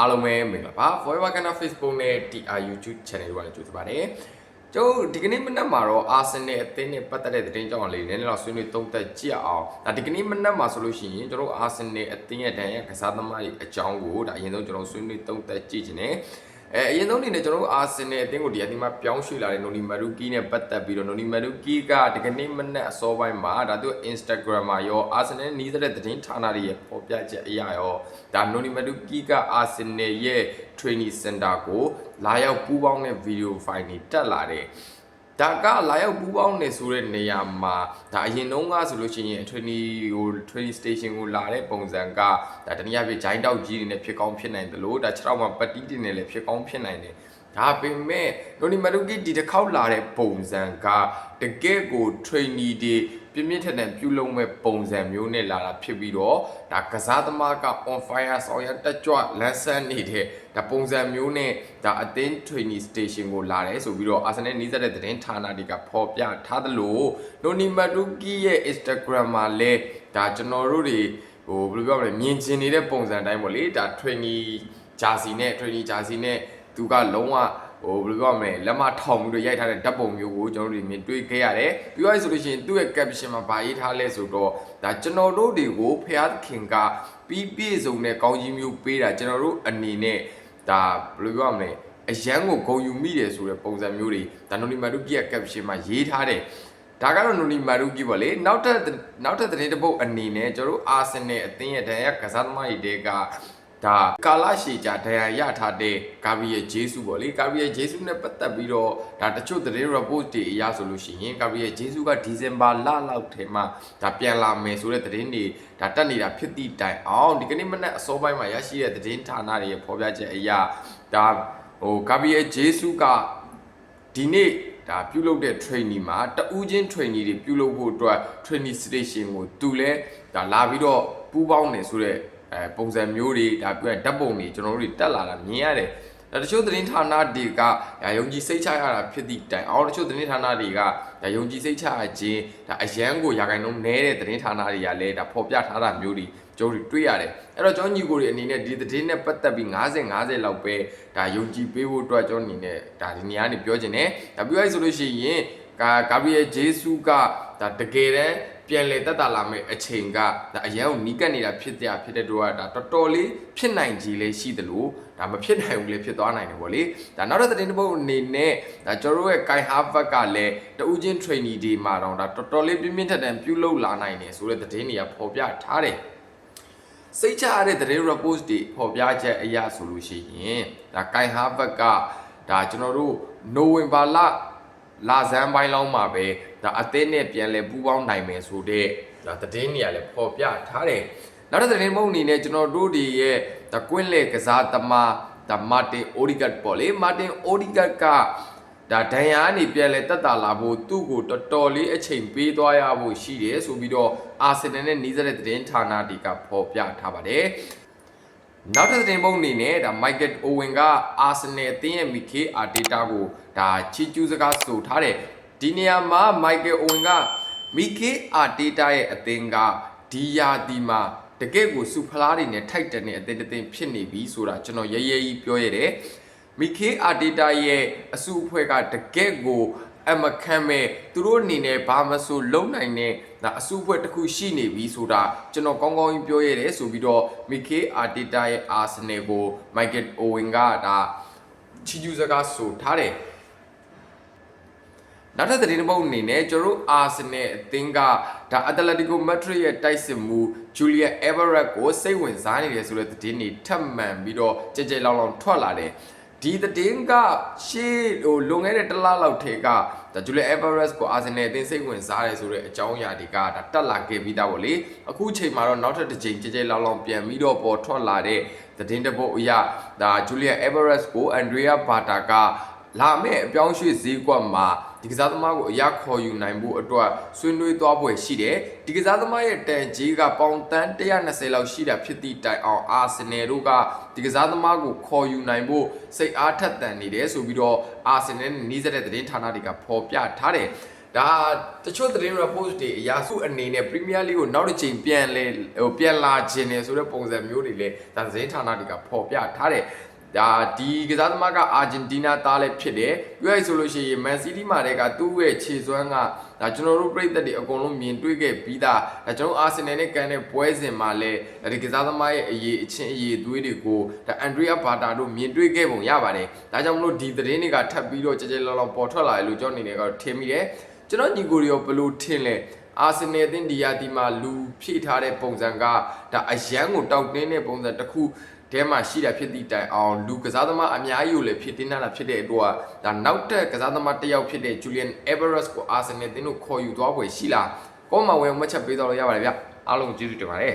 အားလုံးပဲမင်္ဂလာပါ Forever Ghana Facebook နဲ့ TR YouTube Channel တို့ကလည်းကြိုဆိုပါတယ်ကျွန်တော်ဒီကနေ့မနက်မှာတော့ Arsenal အသင်းနဲ့ပတ်သက်တဲ့သတင်းကြောင်းလေးနည်းနည်းတော့ဆွေးနွေးသုံးသပ်ကြည့်အောင်ဒါဒီကနေ့မနက်မှာဆိုလို့ရှိရင်ကျွန်တော် Arsenal အသင်းရဲ့ဒဏ်ရာကစားသမားတွေအကြောင်းကိုဒါအရင်ဆုံးကျွန်တော်ဆွေးနွေးသုံးသပ်ကြည့်ခြင်းနဲ့ အဲအရင်ဆုံးအနေနဲ့ကျွန်တော်တို့အာဆင်နယ်အသင်းကိုဒီအသင်းမှာပြောင်းရွှေ့လာတဲ့နိုနီမာရူကီနဲ့ပတ်သက်ပြီးတော့နိုနီမာရူကီကဒီကနေ့မနက်အစောပိုင်းမှာဒါသူ Instagram မှာရောအာဆင်နယ်နီးစတဲ့သတင်းဌာနတွေရဲ့ပေါ်ပြချက်အရာရောဒါနိုနီမာရူကီကအာဆင်နယ်ရဲ့ training center ကိုလာရောက်ပူးပေါင်းတဲ့ video file တွေတက်လာတဲ့ ဒါကလာရောက်ပူးပေါင်းနေဆိုတဲ့နေရာမှာဒါအရင်တုန်းကဆိုလို့ရှိရင် training ဟို training station ကိုလာတဲ့ပုံစံကဒါတနည်းအားဖြင့်ဂျိုင်းတောက်ကြီးတွေနဲ့ဖြစ်ကောင်းဖြစ်နိုင်တယ်လို့ဒါ6တော့မှပတိတွေနဲ့လည်းဖြစ်ကောင်းဖြစ်နိုင်တယ် ဒါပေမဲ့နိုနီမာဒူကီဒီတစ်ခေါက်လာတဲ့ပုံစံကတကယ့်ကို trainee တွေပြင်းပြင်းထန်ထန်ပြုလုပ်မဲ့ပုံစံမျိုးနဲ့လာတာဖြစ်ပြီးတော့ဒါကစားသမားက on fire ဆောင်ရတက်ကြွလန်းဆန်းနေတဲ့ဒါပုံစံမျိုးနဲ့ဒါအသင်း training station ကိုလာတယ်ဆိုပြီးတော့ Arsenal နီးစပ်တဲ့သတင်းဌာနတွေကဖော်ပြထားသလိုနိုနီမာဒူကီရဲ့ Instagram မှာလည်းဒါကျွန်တော်တို့တွေဟိုဘယ်လိုပြောမလဲမြင်ကျင်နေတဲ့ပုံစံတိုင်းပေါ့လေဒါ trainee ဂျာစီနဲ့ trainee ဂျာစီနဲ့ သူကလုံးဝဟိုဘယ်လိုပြောမလဲလက်မထောင်ပြီးတော့ရိုက်ထားတဲ့ဓာတ်ပုံမျိုးကိုကျွန်တော်တို့မြင်တွေ့ခဲ့ရတယ်ပြီးတော့ဆိုလို့ရှိရင်သူ့ရဲ့ caption မှာဗာရေးထားလဲဆိုတော့ဒါကျွန်တော်တို့တွေကိုဖျားသခင်ကပြီးပြည့်စုံတဲ့ကောင်းကြီးမျိုးပေးတာကျွန်တော်တို့အနေနဲ့ဒါဘယ်လိုပြောမလဲအရန်ကိုဂုံယူမိတယ်ဆိုတဲ့ပုံစံမျိုးတွေဒါနိုနီမာဒုကီရဲ့ caption မှာရေးထားတယ်ဒါကတော့နိုနီမာဒုကီပေါ့လေနောက်ထပ်နောက်ထပ်သတင်းတစ်ပုဒ်အနေနဲ့ကျွန်တော်တို့အာဆင်နယ်အသင်းရဲ့ဒဏ်ရာကစားသမားတွေတဲက ဒါကာလရှည်ကြာဒဏ်ရာရထားတဲ့ကာဗီရဲ့ဂျေဆုပေါ့လေကာဗီရဲ့ဂျေဆုနဲ့ပတ်သက်ပြီးတော့ဒါတချို့သတင်း report တွေအရဆိုလို့ရှိရင်ကာဗီရဲ့ဂျေဆုကဒီဇင်ဘာလလောက်ထဲမှာဒါပြန်လာမယ်ဆိုတဲ့သတင်းတွေဒါတက်နေတာဖြစ်သည့်တိုင်အောင်ဒီကနေ့မနက်အစောပိုင်းမှာရရှိတဲ့သတင်းဌာနတွေရဲ့ဖော်ပြချက်အရဒါဟိုကာဗီရဲ့ဂျေဆုကဒီနေ့ဒါပြုလုပ်တဲ့ training မှာတဦးချင်း training တွေပြုလုပ်ဖို့အတွက် training station ကိုသူလဲဒါလာပြီးတော့ပူးပေါင်းနေဆိုတဲ့ အဲပုံစံမျိုးတွေဒါပြဓာတ်ပုံတွေကျွန်တော်တို့တွေတက်လာတာမြင်ရတယ်ဒါတချို့သတင်းဌာနတွေကဒါယုံကြည်စိတ်ချရတာဖြစ်သည့်တိုင်အောင်တချို့သတင်းဌာနတွေကဒါယုံကြည်စိတ်ချခြင်းဒါအရန်ကိုရာခိုင်နှုန်းနည်းတဲ့သတင်းဌာနတွေကလည်းဒါဖော်ပြထားတာမျိုးတွေကျွန်တော်တို့တွေ့ရတယ်အဲ့တော့ကျွန်တော်ညီကိုတွေအနေနဲ့ဒီသတင်းနဲ့ပတ်သက်ပြီး90 90လောက်ပဲဒါယုံကြည်ပေးဖို့အတွက်ကျွန်တော်အနေနဲ့ဒါဒီနေရာနေပြောချင်တယ်ဒါပြောရဆိုလို့ရှိရင်ကာဂါဘရီယယ်ဂျေဆူးကဒါတကယ်တမ်း ပြန်လေတက်တာလာမဲ့အချိန်ကဒါအရန်ကိုနီးကပ်နေတာဖြစ်တဲ့ဖြစ်တဲ့တို့ကဒါတော်တော်လေးဖြစ်နိုင်ကြီးလေးရှိသလိုဒါမဖြစ်နိုင်ဘူးလေဖြစ်သွားနိုင်တယ်ပေါ့လေဒါနောက်တဲ့သတင်းတစ်ပုဒ်အနေနဲ့ဒါကျွန်တော်တို့ရဲ့ Kai Harvard ကလည်းတဦးချင်း trainee ဒီမှာတော့ဒါတော်တော်လေးပြင်းပြင်းထန်ထန်ပြုလုပ်လာနိုင်တယ်ဆိုတဲ့သတင်းတွေကဖော်ပြထားတယ်စိတ်ချရတဲ့သတင်း report တွေပေါ်ပြချက်အရာဆိုလို့ရှိရင်ဒါကိုင်ဟာဘက်ကဒါကျွန်တော်တို့နိုဝင်ဘာလ လာဇန်ပိုင်းလောက်မှာပဲဒါအသင်းနဲ့ပြန်လဲပူးပေါင်းနိုင်မယ်ဆိုတဲ့ဒါသတင်းတွေကလည်းပေါ်ပြထားတယ်နောက်တဲ့သတင်းမဟုတ်အနေနဲ့ကျွန်တော်တို့ဒီရဲ့ဒါကွင်းလေကစားသမားဒါမာတင်အိုဒီဂတ်ပေါ့လေမာတင်အိုဒီဂတ်ကဒါဒဏ်ရာကနေပြန်လဲတက်တာလာဖို့သူ့ကိုတော်တော်လေးအချိန်ပေးသွားရဖို့ရှိတယ်ဆိုပြီးတော့အာဆင်နယ်နဲ့နီးစပ်တဲ့သတင်းဌာနတွေကဖော်ပြထားပါတယ် နောက်တစ်သတင်းပုံအနေနဲ့ဒါမိုက်ကယ်အိုဝင်ကအာဆင်နယ်အသင်းရဲ့မီကေအာဒေတာကိုဒါချီကျူးစကားဆိုထားတယ်ဒီနေရာမှာမိုက်ကယ်အိုဝင်ကမီကေအာဒေတာရဲ့အသင်းကဒီယာဒီမှာတကယ့်ကိုစူဖလားတွေနဲ့ထိုက်တန်တဲ့အသင်းတစ်သင်းဖြစ်နေပြီဆိုတာကျွန်တော်ရဲရဲကြီးပြောရတယ်မီကေအာဒေတာရဲ့အစုအဖွဲ့ကတကယ့်ကို အမခံမဲ့သူတို့အနေနဲ့ဘာမဆိုလုံနိုင်တဲ့ဒါအစုအဖွဲ့တစ်ခုရှိနေပြီဆိုတာကျွန်တော်ကောင်းကောင်းကြီးပြောရတယ်ဆိုပြီးတော့မီကေအာတီတာရဲ့အာဆင်နယ်ကိုမိုက်ကယ်အိုဝင်ကဒါချီကျူးစကားဆိုထားတယ်နောက်ထပ်သတင်းတစ်ပုဒ်အနေနဲ့ကျွန်တော်တို့အာဆင်နယ်အသင်းကဒါအတလက်တီကိုမက်ဒရစ်ရဲ့တိုက်စစ်မှုဂျူလီယာအေဗာရက်ကိုစိတ်ဝင်စားနေတယ်ဆိုတဲ့သတင်းတွေထပ်မံပြီးတော့ကြဲကြဲလောင်လောင်ထွက်လာတယ် ဒီသတင်းကရှေ့ဟိုလွန်ခဲ့တဲ့တစ်လလောက်ထဲကဒါဂျူလီအေဗာရက်ကိုအာဆင်နယ်အသင်းစိတ်ဝင်စားတယ်ဆိုတဲ့အကြောင်းအရာတွေကဒါတက်လာခဲ့ပြီးသားပေါ့လေအခုချိန်မှာတော့နောက်ထပ်တစ်ချိန်ကြဲကြဲလောင်လောင်ပြန်ပြီးတော့ပေါ်ထွက်လာတဲ့သတင်းတစ်ပုဒ်အရာဒါဂျူလီယာအေဗာရက်ကိုအန်ဒရီယာဘာတာကလာမဲ့အပြောင်းရွှေ့ဈေးကွက်မှာ ဒီကစားသမားကိုအရခေါ်ယူနိုင်ဖို့အတွက်ဆွေးနွေးသွားပွဲရှိတယ်ဒီကစားသမားရဲ့တန်ကြီးကပေါင်တန်း120လောက်ရှိတာဖြစ်သည့်တိုင်အောင်အာဆင်နယ်တို့ကဒီကစားသမားကိုခေါ်ယူနိုင်ဖို့စိတ်အားထက်သန်နေတယ်ဆိုပြီးတော့အာဆင်နယ်နဲ့နှီးစက်တဲ့သတင်းဌာနတွေကဖော်ပြထားတယ်ဒါတချို့သတင်း report တွေအရာစုအနေနဲ့ Premier League ကိုနောက်တစ်ချိန်ပြန်လဲဟိုပြန်လာခြင်းနေဆိုတဲ့ပုံစံမျိုးတွေလည်းဒါသတင်းဌာနတွေကဖော်ပြထားတယ် ဒါဒီကစားသမားကအာဂျင်တီးနားသားလည်းဖြစ်တယ်ပြောရဆိုလို့ရှိရင် Man City မှာတည်းကသူ့ရဲ့ခြေစွမ်းကဒါကျွန်တော်တို့ပြည်သက်တွေအကုန်လုံးမြင်တွေ့ခဲ့ပြီးသားဒါကျွန်တော်အာဆင်နယ်နဲ့ကန်တဲ့ပွဲစဉ်မှာလည်းဒီကစားသမားရဲ့အရေးအချင်းအရေးသွေးတွေကိုဒါအန်ဒရီယာဘာတာတို့မြင်တွေ့ခဲ့ပုံရပါတယ်ဒါကြောင့်မလို့ဒီသတင်းတွေကထပ်ပြီးတော့ကြကြလောလောပေါ်ထွက်လာတယ်လို့ကျွန်တော်အနေနဲ့ကတော့ထင်မိတယ်ကျွန်တော်ညီကိုရီရောဘယ်လိုထင်လဲအာဆင်နယ်အသင်းဒီယာဒီမှာလူဖြည့်ထားတဲ့ပုံစံကဒါအရန်ကိုတောက်တင်းတဲ့ပုံစံတစ်ခု တဲမှာရှိတာဖြစ်သည့်တိုင်အောင်လူကစားသမားအများကြီးကိုလည်းဖြစ်တင်းတာဖြစ်တဲ့အတွက်ဒါနောက်ထပ်ကစားသမားတစ်ယောက်ဖြစ်တဲ့ Julian Everest ကိုအာဆင်နယ်တင်းတို့ခေါ်ယူသွားဖွယ်ရှိလားကောမဝင်မချက်ပေးတော့လို့ရပါတယ်ဗျအားလုံးကျေးဇူးတင်ပါတယ်